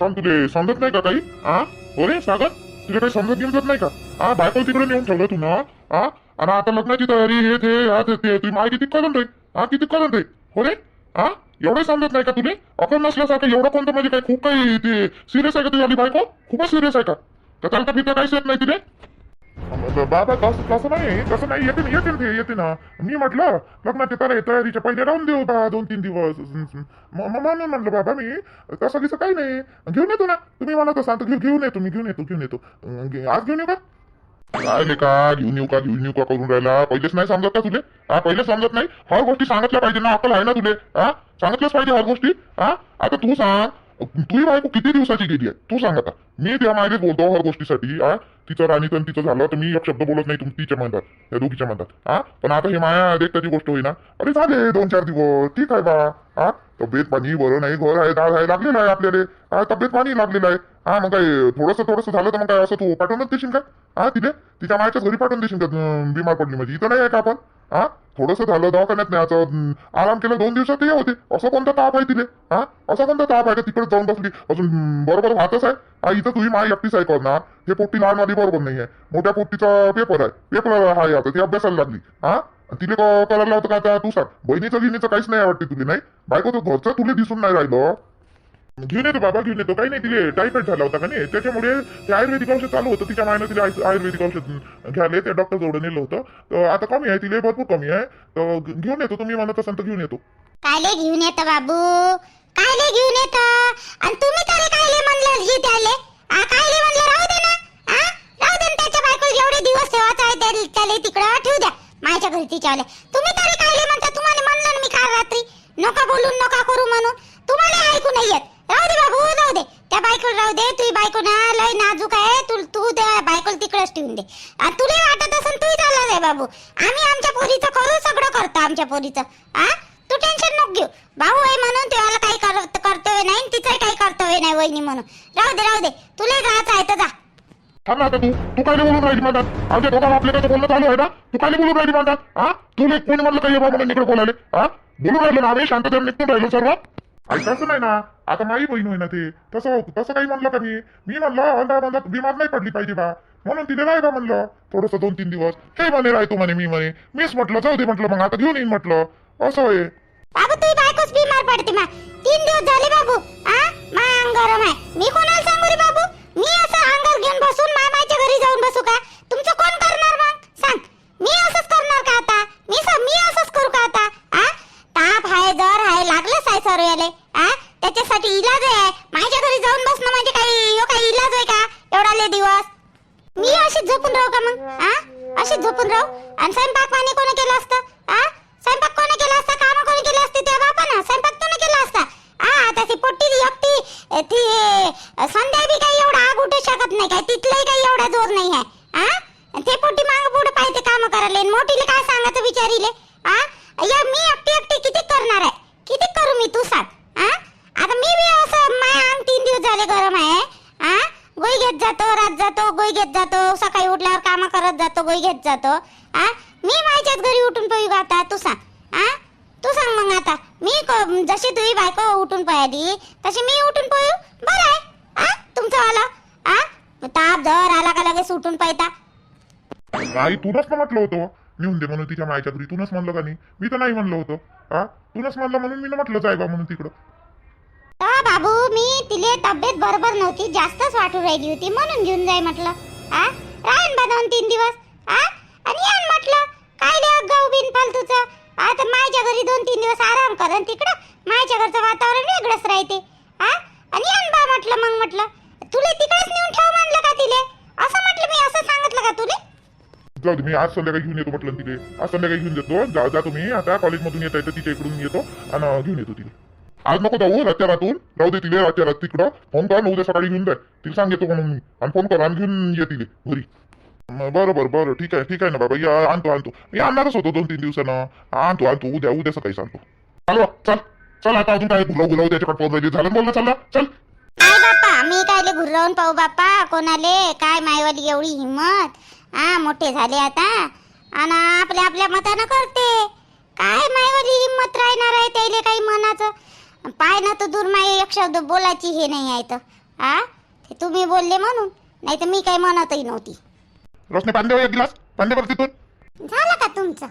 काम तुले समजत नाही का काही आ? हो रे सागर तुला काही समजत गिमजत नाही का? हा बायको तिकडे नेऊन ठेवलं तू ना? हा आणि आता लग्नाची तयारी हे ते हा ते ते माय किती करून रे हा किती करून रे हो रे हा एवढं समजत नाही का तुले? अकल नसल्यासारखं एवढं कोणतं म्हणजे काय खूप काही ते सिरियस आहे का तुझी आली बायको? खूपच सिरियस आहे का? तर चालता फिरता काहीच येत नाही तुले? बाबा तसं तसं नाही? तसं नाही येते ना येते ना ते येते ना. मी म्हटलं लग्नाची तयारी तयारीच्या पहिले राहून देऊ बा दोन तीन दिवस. म्हणून म्हणलं बाबा मी तसं दिसं काही नाही. घेऊन येतो ना. तुम्ही म्हणत असाल तर घेऊन येतो मी घेऊन येतो घेऊन येतो. आज घेऊन येऊ का? काय ले का? घेऊन येऊ का? घेऊन येऊ का? करून राहिला? पहिलेच नाही समजत का तुले? हा पहिले समजत नाही? हर गोष्टी सांगितल्या पाहिजे ना अक्कल आहे ना तुले? हा सांगितलंच पाहिजे हर गोष्टी? हा आता तू सांग तुझी बायको किती दिवसाची गेली आहे? तू सांग आता. मी त्या मायलेच बोलतो हर गोष्टीसाठी हा तिचं राणीचं तिचं झालं तर मी एक शब्द बोलत नाही तुम्ही तिच्या म्हणतात या दोघीच्या म्हणतात हा? पण आता हे माया देख गोष्ट होईना. अरे झाले दोन चार दिवस. ठीक आहे बा. हा? तब्येत पाणी बरं नाही घर आहे दाळ आहे लागलेलं आहे आपल्याला. हा तब्येत पाणी लागलेलं आहे. हा मग काय थोडंसं थोडंसं झालं तर मग काय असं तू पाठवूनच देशील का? हा तिथे तिच्या मायाच्या घरी पाठवून देशील का? बिमार पडली म्हणजे. इथं नाही आहे का आपण? हा थोडंसं झालं दवाखान्यात नाही अं, आराम केलं दोन दिवसात हे होते. असं कोणता ताप आहे तिथे? हा असा कोणता ताप आहे का? तिकडे जाऊन बसली. अजून बरोबर वाहतच आहे? हा इथं तुझी माय एकटीच आहे करणार हे. पोट्टी लहान वाली बरोबर नाही आहे मोठ्या पोट्टीचा पेपर आहे. पेपर आहे आता ती अभ्यासाला लागली. हा? तिने क- करायला होतं का आता? तू सांग. बहिणीचं गिणीचं काहीच नाही वाटते तुला नाही? बायको तो घरचं तुला दिसून नाही राहिलं. घेऊन येतो बाबा घेऊन येतो. काही नाही तिले टायफॉइड झाला होता का नाही? त्याच्यामुळे ते आयुर्वेदिक औषध चालू होतं. तिच्या मायनं तिला आयुर्वेदिक औषध घ्यायला त्या डॉक्टर जवळ नेलं होतं. तर आता कमी आहे तिले भरपूर कमी आहे. तर घेऊन येतो तुम्ही म्हणत असाल तर घेऊन येतो. कायले घेऊन येतं बाबू? कायले घेऊन येतं? आणि तुम्ही तरी कायले म्हणलं जी त्याले? आ कायले म्हणलं राहू दे ना. आ? राहू दे त्याच्या बायको एवढे दिवस ठेवायचं आहे त्या तिकडं. माझ्या घरी तिच्याले तुम्ही तरी काय म्हणता तुम्हाला म्हणलं ना मी काल रात्री? नका बोलून नका करू म्हणून तुम्हाला ऐकू नाही येत. राहू दे बाबू राहू दे. त्या बायकोला राहू दे तुझी बायको ना लय नाजूक आहे. तू तू त्या बायकोला तिकडेच ठेवून दे. आणि तुला वाटत असेल तू झाला आहे बाबू. आम्ही आमच्या पोरीचं करू सगळं करतो आमच्या पोरीचं. आ? तू टेन्शन नको घेऊ. भाऊ आहे म्हणून त्याला काही कर्तव्य नाही तिचंही काही कर्तव्य नाही वहिनी म्हणून. राहू दे राहू दे. तुला जायचं आहे तर जा. थांब ना आता तू. तू काय बोलून राहिली माझा आमच्या दोघा आपल्या त्याचं बोलणं चालू आहे ना? तू काय बोलून राहिली माझा हा? तू एक कोणी म्हणलं काही बाबा इकडे बोलायले. हा? बोलून राहिलो ना आम्ही शांततेने निघून राहिलो सर्व. आई तसं नाही ना. आता माझी बहीण होईना ते. तसं तसं काही म्हणलं का मी मी म्हणलं अंधा म्हणलं बिमार नाही पडली पाहिजे बा. म्हणून तिने नाही बा म्हणलं. थोडस दोन तीन दिवस. हे म्हणे राहतो म्हणे मी म्हणे. मीच म्हटलं जाऊ दे म्हटलं मग. आता घेऊन येईन म्हटलं. असं आहे. बाबू तू बायकोच बिमार पडते मा. तीन दिवस झाले बाबू. आ? मा अंग गरम आहे मी कोणाला मी असं अंगावर घेऊन बसून मामाच्या घरी जाऊन बसू का? तुमचं कोण करणार मग? सांग. मी असंच करणार का आता? मी स- मी असंच करू का आता? आ? ताप आहे जर आहे लागलंच आहे सर याले. आ? त्याच्यासाठी इलाज आहे. माझ्या घरी जाऊन बसणं म्हणजे काही यो काही इलाज आहे का? एवढाले दिवस. मी अशीच झोपून राहू का मग? आ? अशीच झोपून राहू? आणि स्वयंपाक पाणी कोणी केलं असतं? ती संध्या बी काही एवढा आग उठू शकत नाही काय? तिथलंही काही एवढा जोर नाही आहे आ? ते पोटी माग पुढे पाहिजे काम करायला. मोठीले काय सांगायचं विचारीले हा या मी एकटी एकटी किती करणार आहे? किती करू मी तू सांग आ? आता मी बी असं माझ्या अंग तीन दिवस झाले गरम आहे आ? गोई घेत जातो रात जातो गोई घेत जातो सकाळी उठल्यावर काम करत जातो गोई घेत जातो आ? मी माझ्याच घरी उठून पाहिजे आता तू सांग आ? तू सांग मग आता. जशी तुझी बायको उठून पळाली तशी मी उठून पळू? बरं आहे. आ? तुमचं वाला आ? ताप जर आला का लगेच उठून पळता? आई तूनच ना म्हटलं होतं. नेऊन दे म्हणून तिच्या मायच्या घरी तूनच म्हणलं का नाही? मी तर नाही म्हणलं होतं. हा तूनच म्हणलं म्हणून मी म्हटलं जाय बा म्हणून तिकडं. हा बाबू? मी तिले तब्येत बरोबर नव्हती जास्तच वाटू राहिली होती. म्हणून घेऊन जाय म्हटलं. आ? राहन बा दोन तीन दिवस. आ? आणि म्हटलं. काय ले गाऊ बिन फालतूचं आता माझ्या घरी दोन तीन दिवस आराम कर आणि तिकडं माझ्या घरचं वातावरण वेगळंच राहते. हा? आणि यान बा म्हटलं मग म्हटलं तुला तिकडेच नेऊन ठेव म्हणलं का तिले? असं म्हटलं मी असं सांगितलं का तुले? जाऊ दे मी आज संध्याकाळी घेऊन येतो म्हटलं तिथे आज संध्याकाळी घेऊन येतो. जा जातो मी आता कॉलेजमधून येता येतं तिच्या इकडून येतो आणि घेऊन येतो तिथे आज नको जाऊ रातच्या रातून. राहू दे तिले रातच्या रात तिकडं. फोन कर उद्या सकाळी घेऊन जाय तिला सांग म्हणून मी. आणि फोन कर आणि घेऊन ये तिले घरी. बरं बरं बरं ठीक आहे ठीक आहे ना बाबा या आणतो आणतो. मी आणणारच होतो दोन तीन दिवसानं. आणतो आणतो. उद्या उद्या सकाळी सांगतो चालू चल. चल आता अजून काय गुलाव गुलाव त्याच्याकडे पाहून झालं बोलणं? चालला चल. काय बाप्पा मी कायले घुरवून पाहू बाप्पा? कोणाले? काय मायवाली एवढी हिंमत? हा मोठे झाले आता. आणि आपल्या आपल्या मतानं करते. काय मायवाली हिंमत राहणार आहे त्याले काही मनाचं? पाय ना तर दूर माय एक शब्द बोलायची हे नाही आहे तर. हा ते तुम्ही बोलले म्हणून. नाही तर मी काही म्हणतही नव्हती. रोशनी पाणी देऊ एक गिलास? पाणी बघ तिथून. झालं का तुमचं?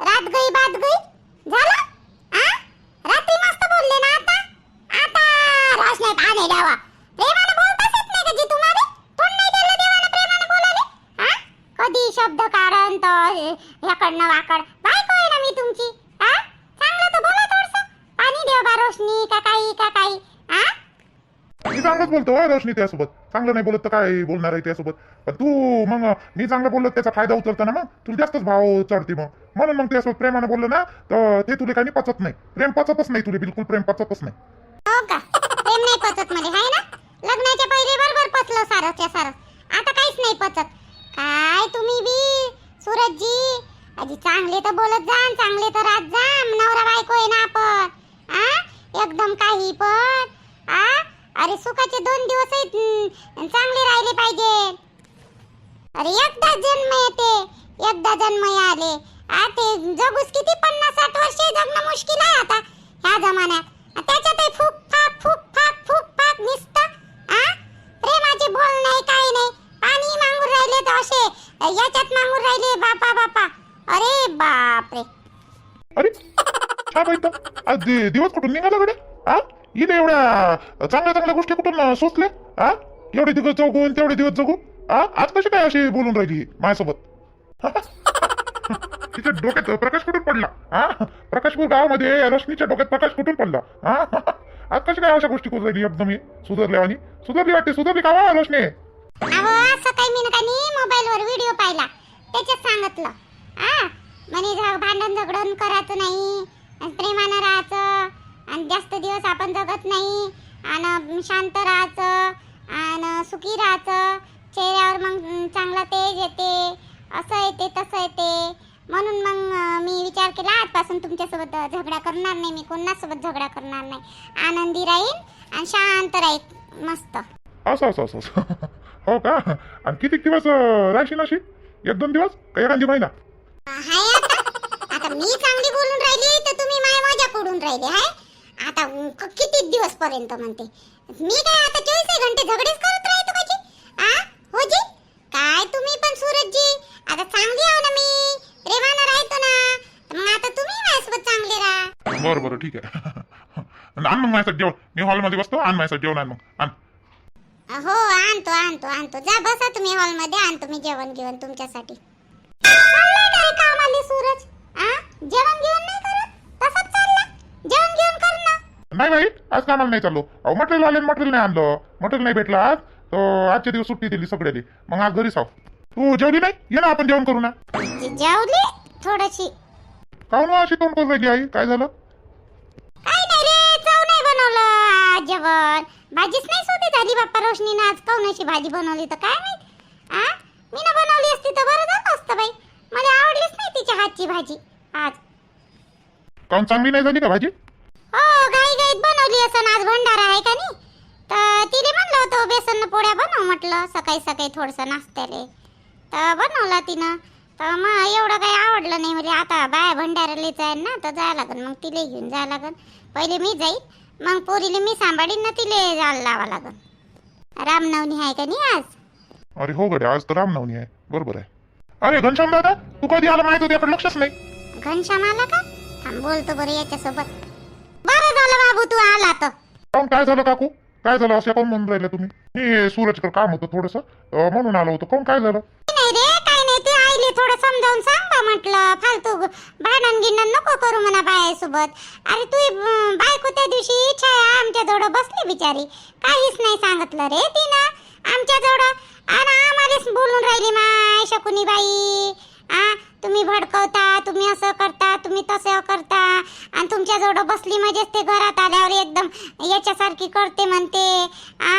रात गई बात गई झालं? आ? रात्री मस्त बोलले ना आता? आता रोशनी पाणी द्यावा. प्रेमाने बोलताच येत नाही का जी तुम्हाला तोंड नाही दिलं देवानं प्रेमाने बोलाले हा कधी शब्द कारण तर याकडनं वाकड. बायको आहे ना मी तुमची? हा चांगलं तर बोला थोडस. पाणी देव रोशनी का काही का काही. मी चांगलंच बोलतो होय रोशनी त्यासोबत. चांगलं नाही बोलत तर काय बोलणार आहे त्यासोबत? पण तू मग मी चांगलं बोललो त्याचा फायदा उचलताना मग? तुला जास्तच भाव चढते मग. म्हणून मग त्यासोबत प्रेमाने बोललो ना तर ते तुला काही पचत नाही. प्रेम पचतच नाही तुला बिलकुल प्रेम पचतच नाही. हो का? प्रेम नाही पचत मध्ये आहे ना? लग्नाच्या पहिले बरोबर पचलं सारसच्या सारस आता काहीच नाही पचत. काय तुम्ही बी? सूरजजी आधी चांगले तर बोलत जा चांगले तर राहत जा. नवरा बायको आहे ना आपण. आ? एकदम काही पण. आ? अरे सुखाचे दोन दिवस चांगले राहिले पाहिजे. अरे एकदा जन्म येते एकदा जन्म आले. आते जगूस किती पन्नास साठ वर्षे जगणं मुश्किल आहे आता ह्या जमान्यात. त्याच्यात त्याच्यातही फूक फाक फूक फाक फूक फाक निसत आ? प्रेमाचे बोल नाही काही नाही. पाणी मागून राहिले तर असे याच्यात मागून राहिले बापा बापा. अरे बापरे. अरे काय एकदम आज दिवस कुठून निघाला कडे हा इथे एवढ्या चांगल्या चांगल्या गोष्टी कुठून सोचले हा एवढे दिवस जगून तेवढे दिवस जगू? हा आज कशी काय अशी बोलून राहिली माझ्यासोबत? तिच्या डोक्यात प्रकाश कुठून पडला? हा प्रकाशपूर गावामध्ये रश्मीच्या डोक्यात प्रकाश कुठून पडला? हा आज कशी काय अशा गोष्टी करून राहिली एकदम ही? सुधारल्या आणि? सुधारली वाटते सुधारली का रश्मी? अहो असं काही मी का मोबाईलवर व्हिडिओ पाहिला. त्याच्यात सांगितलं. हा म्हणे भांडण झगडण करायचं नाही. आणि प्रेमानं राहायचं. आणि जास्त दिवस आपण जगत नाही. आणि शांत राहायचं. आणि सुखी राहायचं. चेहऱ्यावर मग चांगला तेज येते. असं येते तसं येते. म्हणून मग मी विचार केला आजपासून तुमच्यासोबत झगडा करणार नाही. मी कोणासोबत झगडा करणार नाही. आनंदी राहीन आणि शांत राहीन. मस्त. असं असं असं असं. हो का? आणि किती दिवस राहशील अशी? एक दोन दिवस? एखादी महिना? हाय आता. आता मी चांगली बोलून राहिली तर तुम्ही माय मजा करून राहिले हाय? आता किती दिवस पर्यंत म्हणते? मी काय आता चोवीस घंटे झगडेच करत राहतो का जी? आ? हो जी? काय तुम्ही पण सूरजजी? आता चांगली आहो ना मी. प्रेमानं राहतो ना. मग आता तुम्ही माझ्यासोबत चांगले राहा. बरं बरं ठीक आहे. आणि आण मग माझ्यासाठी जेवण. मी हॉलमध्ये बसतो आण माझ्यासाठी जेवण आण मग. आण. हो आणतो आणतो आणतो. जा बसा तुम्ही हॉलमध्ये आणतो मी जेवण घेऊन तुमच्यासाठी. कामाले सूरज. आ? जेवण घेऊन नाही करत तसंच चालला जेवण घेऊन कर ना नाही भाई आज कामाला नाही चाललो. अहो मटेरियल आले मटेरियल नाही आणलं. मटेरियल नाही भेटलं आज तर आजच्या दिवस सुट्टी दिली सगळ्याली मग आज घरीच आहो. तू जेवली नाही? ये ना आपण जेवण करू ना. जेवली? थोडीशी. काहून अशी तोंड करून राहिली आई? काय झालं? काय नाही रे चव नाही बनवलं आज जेवण. भाजीच नाही सोती झाली बाप्पा रोशनीनं. आज काऊन अशी भाजी बनवली तर काय माहीत? आ? मी ना बनवली असती तर बरं झालं असतं बाई. मला आवडलीच नाही तिच्या हातची भाजी. आज. काहून चांगली नाही झाली का भाजी? हो घाई घाईत बनवली असं आज भंडारा आहे का नाही? तर तिने म्हणलं होतं बेसन पोळ्या बनव म्हटलं सकाळी सकाळी थोडंसं नाश्त्याले. तर बनवला तिनं. तर मग एवढं काही आवडलं नाही म्हणजे आता बाया भंडाऱ्याला जाईल ना तर जायला लागन. मग तिला घेऊन जायला लागन. पहिले मी जाईल मग पोरीले मी सांभाळीन ना तिले जायला लावा लागन. रामनवमी आहे का नाही आज? अरे हो गड्या आज तर रामनवमी आहे. बरोबर आहे. अरे घनश्याम दादा तू कधी आला? माहीत होती लक्षच नाही. घनश्याम आला का? थांब बोलतो बरं याच्यासोबत. झालं बाबू तू आला तर. काय झालं काकू? काय झालं? असं कोण म्हणून राहिलं तुम्ही? मी सूरजकडे काम होतं थोडस. म्हणून आलो होतो. कोण काय झालं? नाही रे काय नाही. ते आईले थोडं समजावून सांग बा म्हटलं. फालतू भांडण गिंडण नको करू म्हणा बायासोबत. अरे तू बायको त्या दिवशी छाया आमच्या जवळ बसली बिचारी. काहीच नाही सांगितलं रे तिनं. आमच्या जवळ आणि आम्हालाच बोलून राहिली माय शकुनी बाई आ तुम्ही भडकवता तुम्ही असं करता तुम्ही तसं करता आणि तुमच्या जवळ बसली म्हणजेच ते घरात आल्यावर एकदम याच्यासारखी करते म्हणते. आ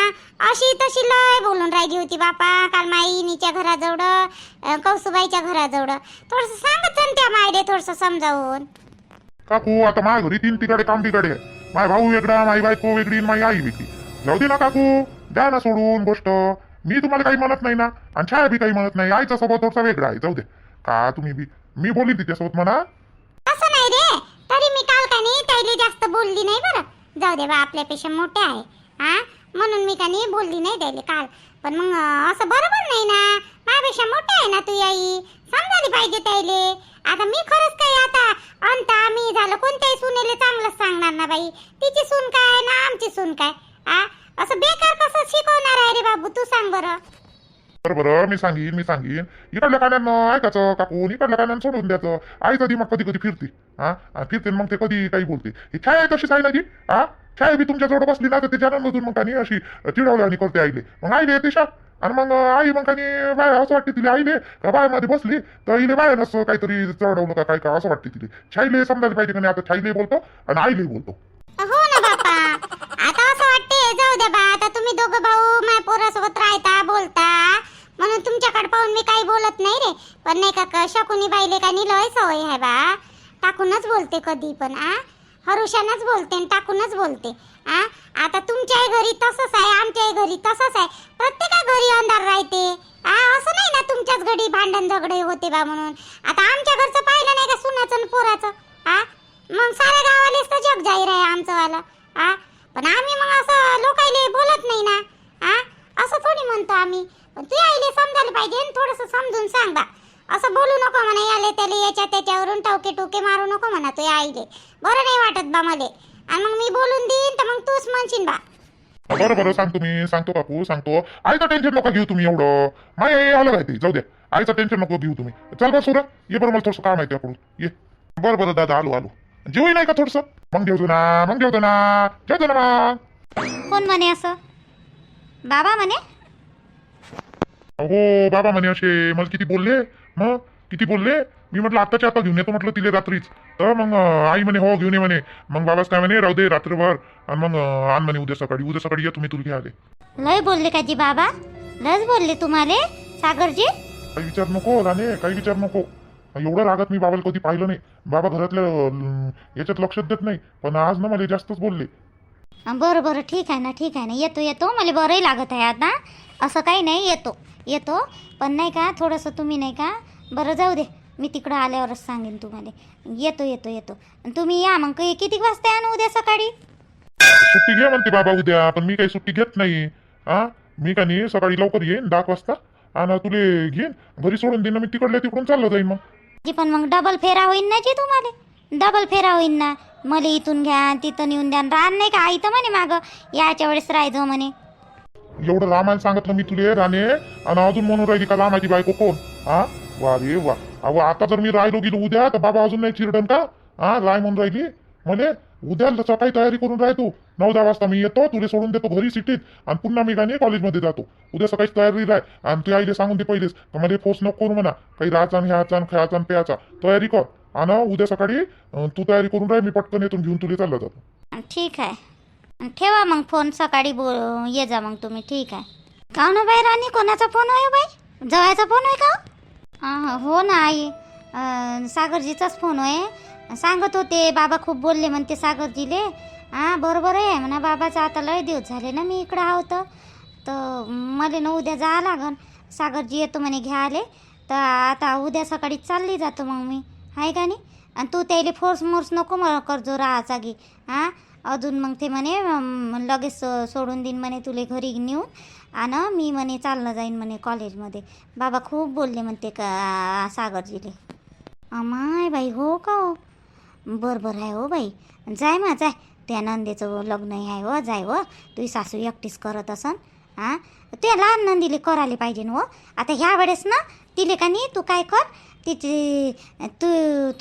अशी तशी लय बोलून राहिली होती बापा काल माईनीच्या घराजवळ कौसुबाईच्या घराजवळ. थोडस सांगत त्या मायले थोडस समजावून. काकू आता माझ्या घरी तीन तिकडे काम तिकडे माझा भाऊ वेगळा माझी बायको वेगळी माझी आई वेगळी. जाऊ दे ना काकू द्या ना सोडून गोष्ट. मी तुम्हाला काही म्हणत नाही ना आणि छाया बी काही म्हणत नाही. आईचा स्वभाव थोडासा वेगळा आहे जाऊ दे. का तुम्ही बी मी बोलीन तिच्यासोबत म्हणा. असं नाही रे तरी मी काल का नाही जास्त बोलली नाही बरं. जाऊ दे बा आपल्यापेक्षा मोठे आहे. हा म्हणून मी त्यांनी बोलली नाही द्यायला काल. पण मग असं बरोबर नाही ना. माझ्यापेक्षा मोठे आहे ना तू आई. समजायला पाहिजे त्याले. आता मी खरंच काय आता अंता मी झालं कोणत्याही सुनेले चांगलंच सांगणार ना बाई. तिची सून काय ना आमची सून काय? आ? असं बेकार कसं शिकवणार आहे रे बाबू तू सांग बरं. बरं बरं मी सांगीन मी सांगीन. इकडल्या कानानं ऐकायचं काकून इकडल्या कानानं सोडून द्यायचं. आई कधी मग कधी कधी फिरते. हा? फिरते आणि मग ते कधी काही बोलते. ही छाया तशीच आहे ना जी? हा? छाया बी तुमच्या जवळ बसली ना तर ते जाणून मग कानी अशी चिडवली आणि करते आईले. मग आईले ते शाप आणि मग आई मग कानी बाय असं वाटते तिला आईले का बायामध्ये बसली? तर आईले बाया नसतं काहीतरी चढवलं का काय का असं वाटते तिला. छाईले समजायला पाहिजे का नाही? आता छाईले बोलतो आणि आईले बोलतो हो ना बापा आता असं वाटते जाऊ द्या बा आता तुम्ही दोघं भाऊ माझ्या पोरासोबत राहता बोलता म्हणून तुमच्याकडे पाहून मी काही बोलत नाही रे पण नाही का क- शकुनी बाईले का लय सवय आहे बा टाकूनच बोलते कधी पण आ? हरुषानच बोलते आणि टाकूनच बोलते आ? आता तुमच्याही घरी तसंच आहे आमच्याही घरी तसंच आहे. प्रत्येका घरी अंधार राहते आ? असं नाही ना तुमच्याच घरी भांडण झगडे होते बा म्हणून. आता आमच्या घरचं पाहिलं नाही का सुनाचं आणि पोराचं आ? मग साऱ्या गावालेच तर जग जाहीर आहे आमचं वाला आ? पण आम्ही मग असं लोकायले बोलत नाही ना आ? असं थोडी म्हणतो आम्ही. पण तू आईले समजायला पाहिजे थोडंसं समजून सांग बा. असं बोलू नको म्हणा याले त्याले याच्या त्याच्यावरून टवके टोके मारू नको म्हणा तू आईले. बरं नाही वाटत बा मले. आणि मग मी बोलून देईन तर मग तूच म्हणशील बा. बरं बरं सांगतो मी. सांगतो काकू सांगतो. आईचं टेन्शन नका घेऊ तुम्ही एवढं. माय आलं काय ते. जाऊ द्या. आईचं टेन्शन नको घेऊ तुम्ही. चल बरं सोडा. ये बरं मला थोडंसं काम आहे त्याकडून. ये. बरं बरं दादा आलो आलो. जेवही नाही का थोडंसं? मग जेवतो ना मग जेवतो ना. जेवतो ना मग. कोण म्हणे असं? बाबा म्हणे? हो बाबा म्हणे असे. मला किती बोलले? मग किती बोलले? मी म्हटलं आत्ताच्या आता घेऊन येतो म्हटलं तिले रात्रीच. तर मग आई म्हणे हो घेऊन ये म्हणे. मग बाबाच काय म्हणे राहू दे रात्रभर. आणि मग आण म्हणे उद्या सकाळी. उद्या सकाळी ये तुम्ही तुला घ्या आले. लय बोलले का जी बाबा. लयच बोलले तुम्हाला सागरजी. काही विचार नको राणे काही विचार नको. एवढं रागात मी बाबाला कधी पाहिलं नाही. बाबा घरातल्या याच्यात लक्षात देत नाही. पण आज ना मला जास्तच बोलले. बरं बरं ठीक आहे ना ठीक आहे ना. येतो येतो. मला बरंही लागत आहे आता. असं काही नाही येतो. येतो. पण नाही का थोडंसं तुम्ही नाही का बरं जाऊ दे मी तिकडं आल्यावरच सांगेन तुम्हाला. येतो येतो येतो. आणि तुम्ही या मग किती वाजता या ना उद्या सकाळी? सुट्टी घे म्हणते बाबा उद्या पण मी काही सुट्टी घेत नाही. हा मी का नाही सकाळी लवकर येईन दहा वाजता? आणि तुले घेईन. घरी सोडून देईन मी तिकडल्या तिकडून चाललो जाईन मग. जी पण मग डबल फेरा होईन ना जी तुम्हाला? डबल फेरा होईन ना. मला इथून घ्या तिथं नेऊन द्या. रान नाही का आई तर म्हणे मागं याच्या वेळेस राहायचं म्हणे. एवढं रामायण सांगितलं मी तुले राणे. आणि अजून म्हणून राहिली का रामाची बायको कोण? हा? वा रे वा. अहो आता जर मी राहिलो गेलो उद्या तर बाबा अजून नाही चिरडन का? हा राय म्हणून राहिली. म्हणे उद्या सकाळी तयारी करून राहतो नऊ दहा वाजता मी येतो तुला सोडून देतो घरी सिटीत. आणि पुन्हा मी गाणे कॉलेजमध्ये जातो. उद्या सकाळी तयारी राह. आणि तू आईले सांगून दे पहिलेच. का मला फोर्स नको करू म्हणा. काही राहायचा ह्याचा आणि खेळाचा प्यायचा तयारी कर. आणि उद्या सकाळी तू तयारी करून राह मी पटकन येतून घेऊन तुला चालला जातो. ठीक आहे. ठेवा मग फोन सकाळी बो ये जा मग तुम्ही ठीक आहे. का हो ना बाई राणी? कोणाचा फोन आहे हो बाई? जवायचा फोन आहे का हो? हो ना आई. सागरजीचाच फोन आहे. सांगत होते बाबा खूप बोलले म्हणते सागरजीले. हां बरोबर आहे. म्हणा बाबाचा आता लय दिवस झाले ना मी इकडं आहोत. तर मला ना उद्या जावं लागन. सागरजी येतो म्हणे घ्यायले. तर आता उद्या सकाळी चालली जातो मग मी. आहे का नाही? आणि तू त्याला फोर्स मोर्स नको मला करजो राहाचा की हां? अजून मग ते म्हणे लगेच सोडून देईन म्हणे तुले घरी नेऊन. आणि मी म्हणे चाललं जाईन म्हणे कॉलेजमध्ये बाबा खूप बोलले म्हणते का सागरजीले. अमाय बाई हो का हो? बरोबर आहे हो बाई. जाय मा जाय. त्या नंदेचं लग्न आहे हो जाय हो. तुझी सासू एकटीच करत असन हां? त्या लहान नंदीले करायला पाहिजे ना हो. आता ह्या वेळेस ना तिले का नाही तू काय कर तिची तू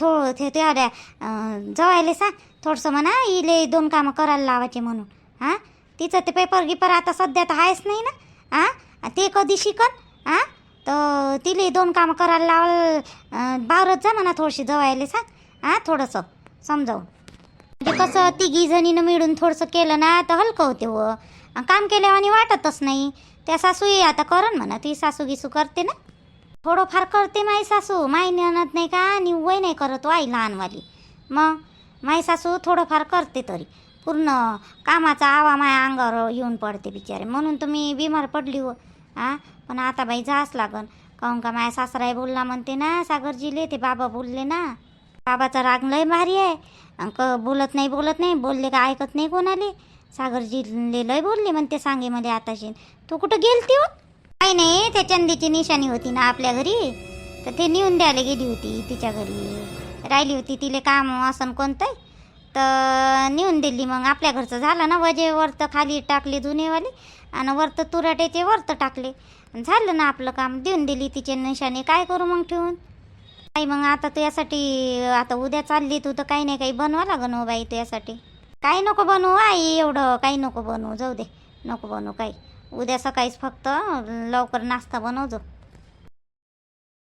थो ते तुझ्या जवायले सांग थोडंसं म्हणा इले दोन कामं करायला लावायचे म्हणून. हां? तिचं ते पेपर गिपर आता सध्या तर आहेच नाही ना? हां? ते कधी शिकन? हां? तर तिले दोन कामं करायला लावाल बावरत जा म्हणा थोडीशी जवायले सांग हां? थोडंसं समजावून. म्हणजे कसं तिघी जणीनं मिळून थोडंसं केलं ना तर हलकं होते व काम केल्यावानी वाटतच नाही. त्या सासूही आता करन म्हणा ती सासू गिसू करते ना? थोडंफार करते माई सासू. माई नेणत नाही का निव्वय वय नाही करत आई लहानवाली. मग माई सासू थोडंफार करते तरी. पूर्ण कामाचा आवा माया अंगावर येऊन पडते बिचारे. म्हणून तुम्ही बिमार पडली हो. हां पण आता बाई जास लागन. काहून का माझ्या सासराई बोलला म्हणते ना सागरजीले ते बाबा बोलले ना. बाबाचा राग लय भारी आहे. अंक क बोलत नाही बोलत नाही बोलले का ऐकत नाही कोणाले? सागरजीले लय बोलले म्हणते सांगे मध्ये आताशी तू कुठं गेलती हो? काही नाही त्या चंदीची निशाणी होती ना आपल्या घरी. तर ते नेऊन द्यायला गेली होती तिच्या घरी. राहिली होती तिले काम असं कोणतं तर नेऊन दिली मग. आपल्या घरचं झालं ना वजे वरतं खाली टाकले जुनेवाले आणि वरतं तुराट्याचे वरतं टाकले. झालं ना आपलं काम. देऊन दिली तिचे निशाणे. काय करू मग ठेवून? काही मग आता तुझ्यासाठी आता उद्या चालली तू तर काही नाही काही बनवा लागन हो बाई यासाठी काही नको बनवू आई एवढं काही नको बनवू. जाऊ दे. नको बनवू काही. उद्या सकाळीच फक्त लवकर नाश्ता बनवजो.